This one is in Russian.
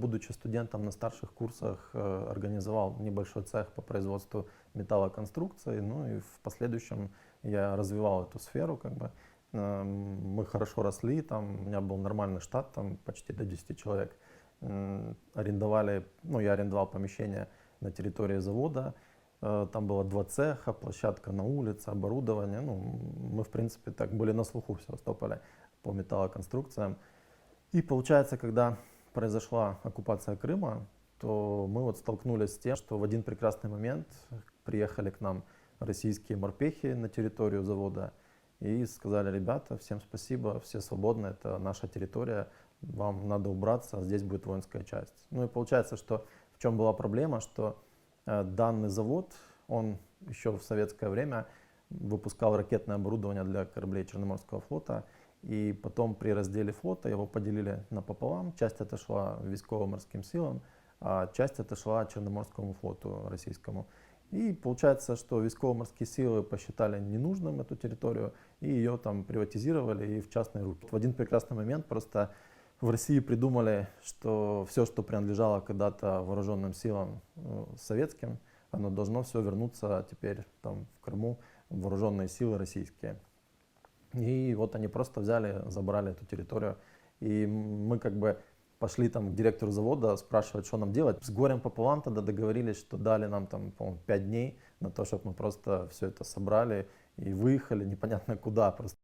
Будучи студентом на старших курсах, э, организовал небольшой цех по производству металлоконструкций, ну и в последующем я развивал эту сферу, как бы. Эм, Мы хорошо росли, там у меня был нормальный штат, там почти до 10 человек. Арендовали, ну я арендовал помещение на территории завода, Э, там было два цеха, площадка на улице, оборудование. Ну, мы, в принципе, так были на слуху в Севастополе по металлоконструкциям. И получается, когда произошла оккупация Крыма, то мы вот столкнулись с тем, что в один прекрасный момент приехали к нам российские морпехи на территорию завода и сказали, ребята, всем спасибо, все свободны, это наша территория, вам надо убраться, здесь будет воинская часть. Ну и получается, что в чем была проблема, что э, данный завод, он еще в советское время выпускал ракетное оборудование для кораблей Черноморского флота, и потом при разделе флота его поделили напополам. Часть отошла військово-морским силам, а часть отошла Черноморскому флоту российскому. И получается, что військово-морские силы посчитали ненужным эту территорию, и ее там приватизировали и в частные руки. В один прекрасный момент просто в России придумали, что все, что принадлежало когда-то вооруженным силам э, советским, оно должно все вернуться теперь там в Крыму вооруженные силы российские. И вот они просто взяли, забрали эту территорию. И мы как бы пошли там к директору завода спрашивать, что нам делать. С горем пополам тогда договорились, что дали нам там, по-моему, 5 дней на то, чтобы мы просто все это собрали и выехали непонятно куда. Просто